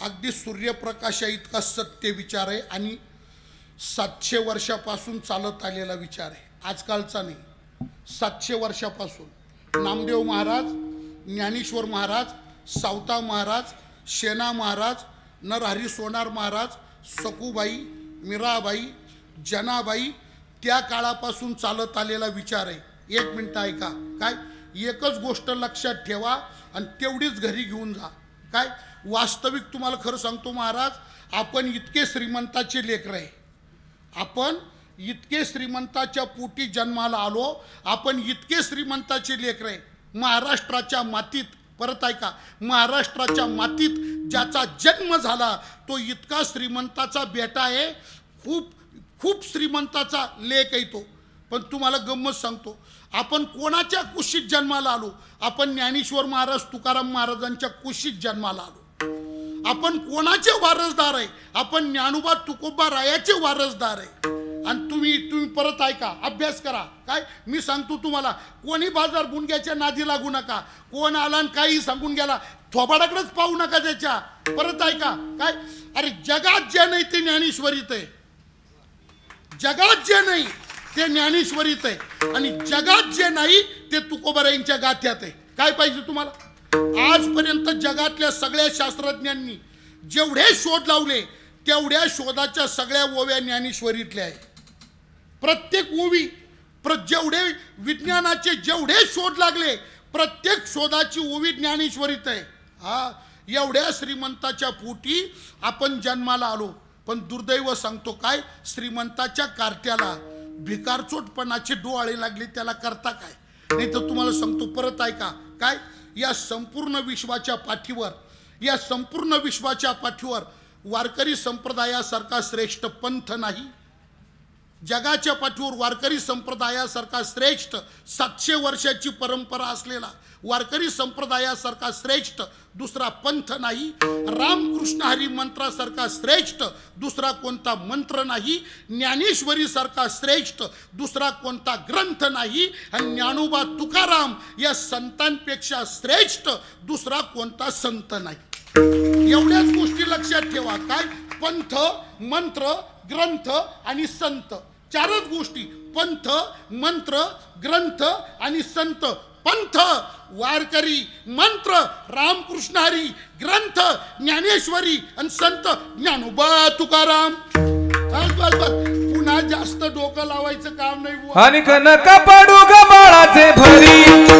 अगदी सूर्यप्रकाशा इतका सत्य विचार आहे आणि सातशे वर्षापासून चालत आलेला विचार आहे. आजकालचा नाही. सातशे वर्षापासून. नामदेव महाराज ज्ञानेश्वर महाराज सावता महाराज शेना महाराज नरहरी सोनार महाराज सकूबाई मीराबाई जनाबाई त्या काळापासून चालत आलेला विचार आहे. एक मिनटं ऐका. काय? एकच गोष्ट लक्षात ठेवा आणि तेवढीच घरी घेऊन जा. काय? वास्तविक तुम्हाला खरं सांगतो महाराज आपण इतके श्रीमंताचे लेकर आहे. आपण इतके श्रीमंताच्या पोटी जन्माला आलो आपण इतके श्रीमंताचे लेकर आहे. महाराष्ट्राच्या मातीत परत ऐका महाराष्ट्राच्या मातीत ज्याचा जन्म झाला तो इतका श्रीमंताचा बेटा आहे. खूप खूप श्रीमंताचा लेख आहे तो. पण तुम्हाला गंमत सांगतो. आपण कोणाच्या कुशीत जन्माला आलो? आपण ज्ञानेश्वर महाराज तुकाराम महाराजांच्या कुशीत जन्माला आलो. आपण कोणाचे वारसदार आहे? आपण ज्ञानोबा तुकोबा रायाचे वारसदार आहे. आणि तुम्ही तुम्ही परत ऐका अभ्यास करा. काय? मी सांगतो तुम्हाला कोणी बाजार बुंग्याच्या नादी लागू नका. कोण आला आणि काही सांगून गेला थोबाडाकडेच पाहू नका त्याच्या. परत ऐका काय? अरे जगात जे नाही ते ज्ञानेश्वरीत आहे. जगात जे नाही ते ज्ञानेश्वरीत आहे. आणि जगात जे नाही ते तुकोबराईंच्या गाथ्यात आहे. काय पाहिजे तुम्हाला? आजपर्यंत जगातल्या सगळ्या शास्त्रज्ञांनी जेवढे शोध लावले तेवढ्या शोधाच्या सगळ्या ओव्या ज्ञानेश्वरीतल्या आहे प्रत्येक ओवी प्र जेवढे विज्ञानाचे जेवढे शोध लागले प्रत्येक शोधाची ओवी ज्ञानेश्वरीत आहे. हा एवढ्या श्रीमंताच्या पोटी आपण जन्माला आलो. पण दुर्दैव सांगतो काय? श्रीमंताच्या कार्ट्याला भिकारचोटपणाचे डोळे लागले त्याला करता काय? नाही तर तुम्हाला सांगतो परत ऐका. काय? या संपूर्ण विश्वाच्या पाठीवर या संपूर्ण विश्वाच्या पाठीवर वारकरी संप्रदायासारखा श्रेष्ठ पंथ नाही. जगाच्या पाठीवर वारकरी संप्रदायासारखा श्रेष्ठ सातशे वर्षाची परंपरा असलेला वारकरी संप्रदायासारखा श्रेष्ठ दुसरा पंथ नाही रामकृष्ण हरी मंत्रासारखा श्रेष्ठ दुसरा कोणता मंत्र नाही ज्ञानेश्वरीसारखा श्रेष्ठ दुसरा कोणता ग्रंथ नाही आणि ज्ञानोबा तुकाराम या संतांपेक्षा श्रेष्ठ दुसरा कोणता संत नाही. एवढ्याच गोष्टी लक्षात ठेवा. काय? पंथ मंत्र ग्रंथ आणि संत. चारच गोष्टी. पंथ मंत्र ग्रंथ आणि संत. पंथ वारकरी मंत्र रामकृष्णारी ग्रंथ ज्ञानेश्वरी आणि संत ज्ञानोबा तुकाराम. बस बस बस. पुन्हा जास्त डोकं लावायचं काम नाही आणि आणि कनका पाडू ग बाळाचे भरी.